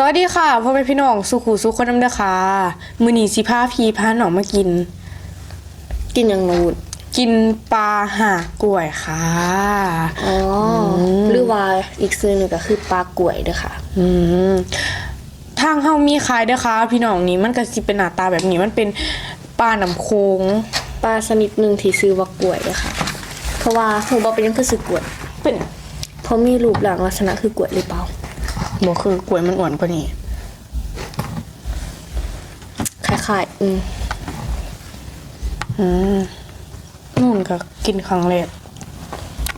สวัสดีค่ะพ่อแม่พี่น้องสุขูสุขคนน้ำเด้อค่ะมือนีสิพาพีพาหนองมากิน กินยังนูดกินปลาหากกล้วยค่ะ อ๋ออหรือว่าอีกซื้อหนึ่งก็คือปลากล้วยเด้อค่ะ อืมทางเฮามีขายเด้อค่ะ พี่น้องนี่มันก็สิเป็นหน้าตาแบบนี้มันเป็นปลาน้ำโคงปลาชนิดหนึ่งที่ซื้อว่ากล้วยเด้อค่ะ เพราะว่าหูบอกเป็นยังคือซื้อกล้วยเป็นเพราะมีรูปร่างลักษณะคือกล้วยหรือเปล่า บ่คือกล้วยมันอ้วนกว่านี้คล้ายๆอืมอืมนู่นก็กินครั้งแรก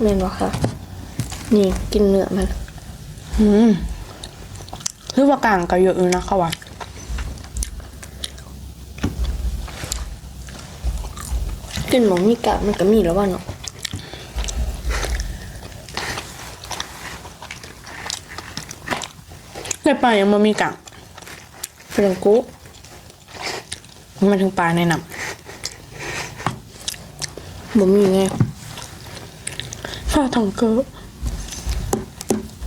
แม่นบ่ค่ะ นี่กินเนื้อมัน อืมหรือว่ากลางก็เยอะอยู่นะคะว่ากินหมองมีกะมันก็มีแล้วว่าเนาะ ในปลายังบ่มีกลางเฟรนกุมันถึงปลาในน้บ่มีไงำปลาทองเกอร์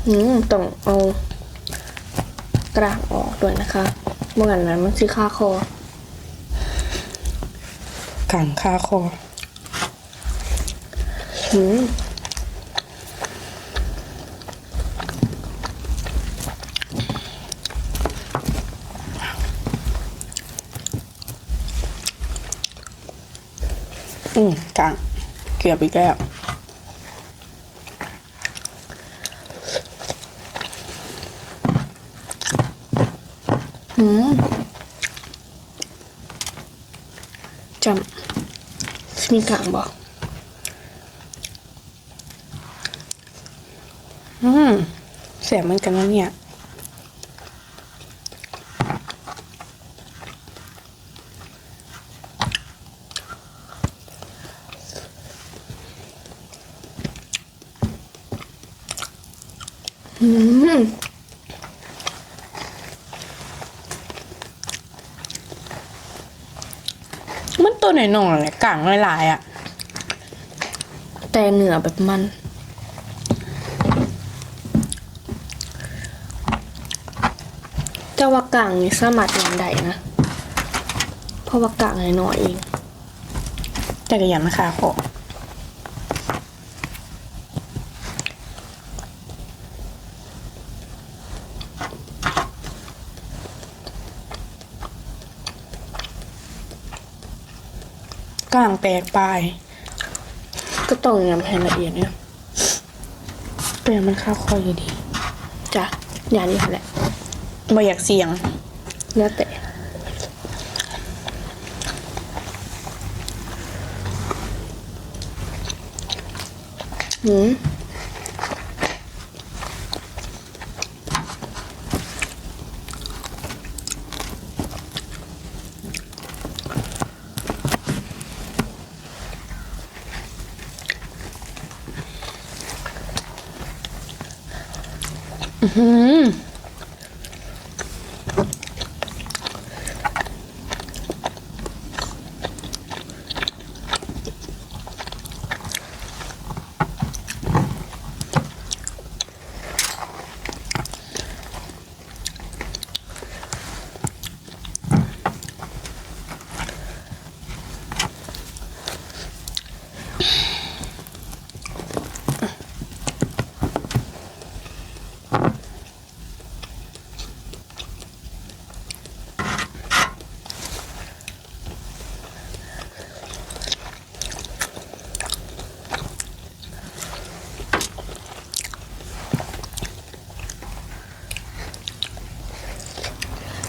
อืมต้องเอากรางออกด้วยนะคะเมื่อกันนั้นมันสิค่าคอกลางคาคออืม กลางเกือบอีกแล้วอืมจำมีกลางบอกอืมเสียเหมือนกันนะเนี่ย มมันตัวหน่อยหน่อยแหละกลางหลายๆอะ แต่เนื้อแบบมัน แต่ว่ากลางนี่สามารถยำได้นะ เพราะว่ากลางน้อยๆเอง แต่ก็ยังไม่คาคอ กลางแตกปลาย ก็ต้องยำให้ละเอียดเนี่ยแต่มันคาคออยู่ดีจ้ะอย่างนี้แหละไม่อยากเสี่ยง แล้วแต่หืม อื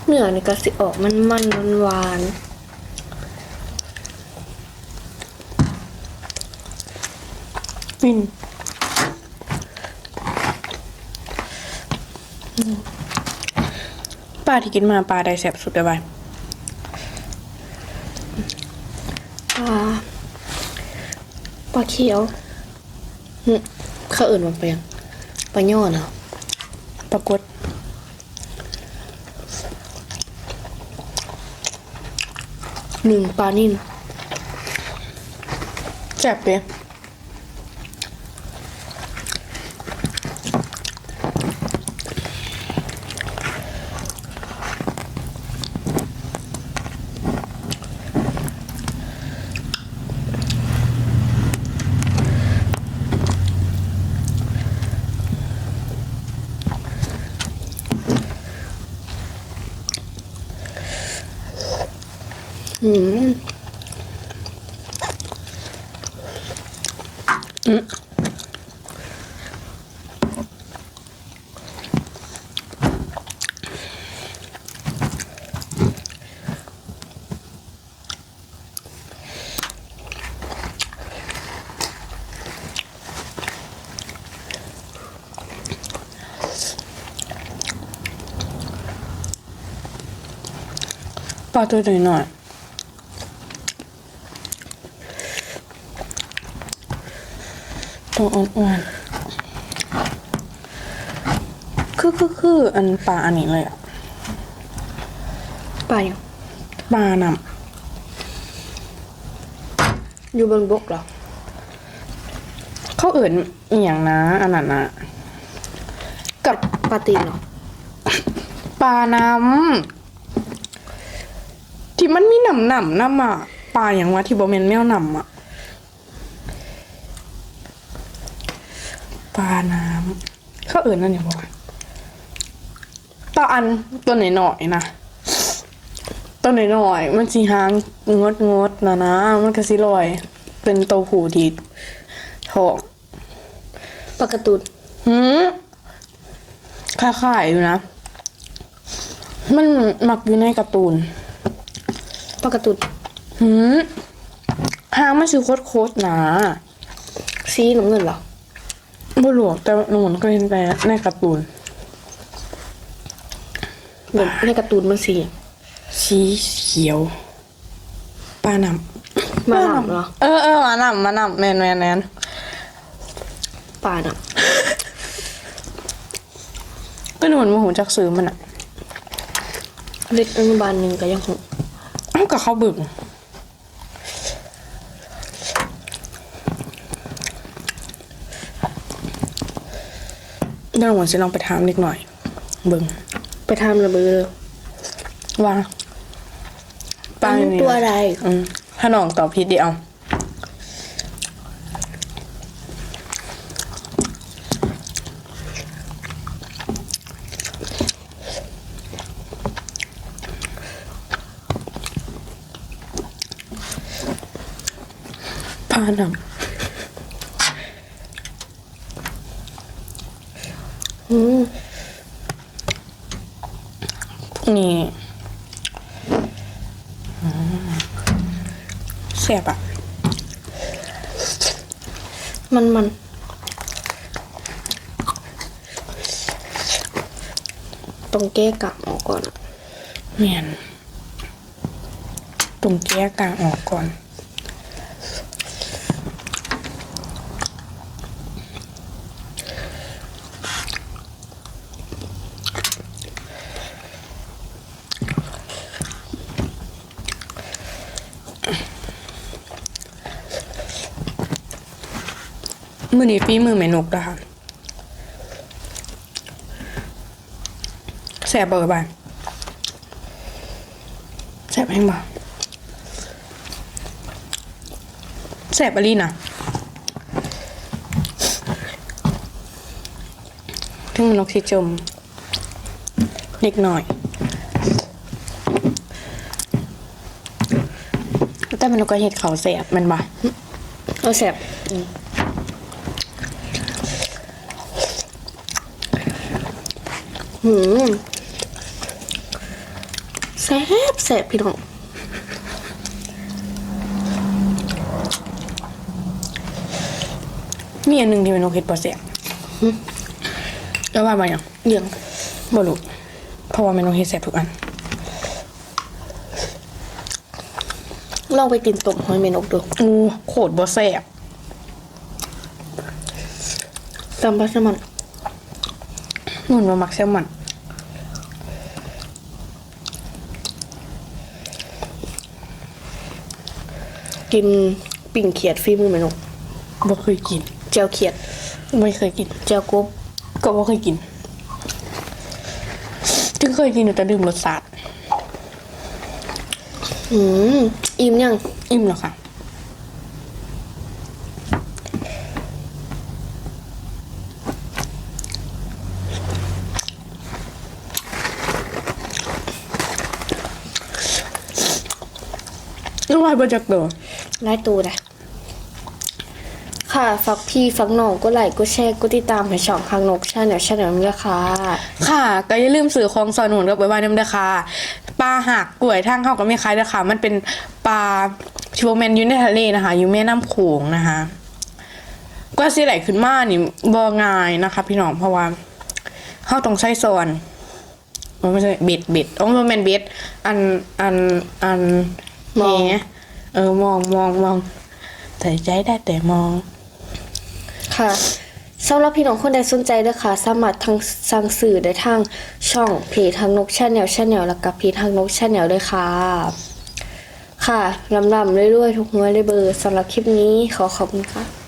เนื้อนี่ก็สิออกมันมันหวานหวานฟินปลาที่กินมาปลาใดแสบสุดเลยบายปลาปลาเขียวหึเขาเอื่นมันไปยังปลาย่อเนาะปรากฏ หนึ่งปลานิ่นแซ่บเลย อืมปลาตัวหน่อยหน่อยตัวอ่อนๆ คือคือคืออันปลาอันนี้เลยอะปลายังปลานอยู่บนบกเหรอำเขาเอิ่นอหย่างนะอันนั้นนะกับปลาตีนเหรอปลาน้ำที่มันมีหนำหนำน้ำอะปลาอย่างว่าที่บอมเมนแมวหนำอะ ปลาน้ำเขาเอิ่นนั่นอย่างว่าปลาอันตัวหน่อยๆนะตัวหน่อยๆมันสีหางงดงดๆนะนะมันก็สิลอย เป็นตัวผูดีทอกปลากระตุนหืมค่าขายอยู่นะ มันหมักอยู่ในการ์ตูนปลากระตุนหืมหางมันชื่อโคตรโคตรหนาสีน้ำเงินเหรอ บ่หลวกแต่หนูก็เห็นไปในการ์ตูนเหมือนในการ์ตูนมันสีสีเขียวปลาหนำมาหนำเหรอเออเออมาหนำมาหนำแมนแมนแมนปลาหนก็หนูมาหูจักซื้อมันอะำเล็กอนุบาลหนึ่งก็ยังหกเอ้ากับเขาบึก เดี๋ยวหนูจะลองไปถามเด็กหน่อย เบิ่งไปทำระเบิดว่าปลาอันอยู่นี้นี่ตัวอะไรอืมถ้าน้องตอบผิดเดียวปลาหนอืมำ นี่เสียบอะมันมันต้องแก้กลับออกก่อนเมียนตรงแก้กลางออกก่อน มือนี้ฝีมือแม่นกนะคะแสบเบอร์บานแสบแห้งบ่แสบอลีนะถึงนกที่จมเล็กหน่อย แต่มันก็เห็ดเขาแสบมันบ่เอาแสบอืม หืมแสบแสบพี่น้องมีอันหนึ่งที่เป็นนกเห็ดปอแสบแล้วว่ามาอย่างเหลืองบ่รู้เพราะว่าแม่นกเห็ดแสบทุกอัน ลองไปกินต้มหอยเมนกดูอูโคตรบ่แสบตำปลาแซลมอน นุ่นมามักแซลมอนกินปิ่งเขียดฟีมือเมนกบ่เคยกินเจียวเขียดไม่เคยกินเจียวกบก็บ่เคยกินถึงเคยกินอยู่แต่ดื่มรสชาติอืมอิ่มยังอิ่มแล้วค่ะ ลูกไม้ประจักษ์เด้อไล่ตูนะค่ะฝากพี่ฝากน้องก็ไลค์ก็แชร์ก็ติดตามให้ช่องข้างนกชาแนลชาแนลนี้ละค่ะ ค่ะก็อย่าลืมสื่อของสนุนกับไว้ไว้น้ำเด้อค่ะปลาหักกล้วยทางเข้าก็ไม่คล้ายเด้อค่ะ มันเป็นปลาชิวแมนอยู่ในทะเลนะคะ อยู่แม่น้ำโขงนะคะ ก็สิไหลขึ้นมานี่บ่ง่ายนะคะ พี่น้องเพราะว่าเข้าต้องใช้ซอนมันไม่ใช่เบ็ดเบ็ดอ๋อมันเป็นเบ็ดอันอันอันมองแห เออมองมองมองแต่ใจได้แต่มอง ค่ะสำหรับพี่น้องคนใดสนใจเด้อค่ะ สามารถทางสั่งสื่อได้ทางช่องเพจทางนกชาแนลชาแนลแล้วกับเพจทางนกชาแนลด้วยค่ะ ค่ะลำๆเรื่อยๆทุกหัวเลยเบอร์สำหรับคลิปนี้ขอขอบคุณค่ะ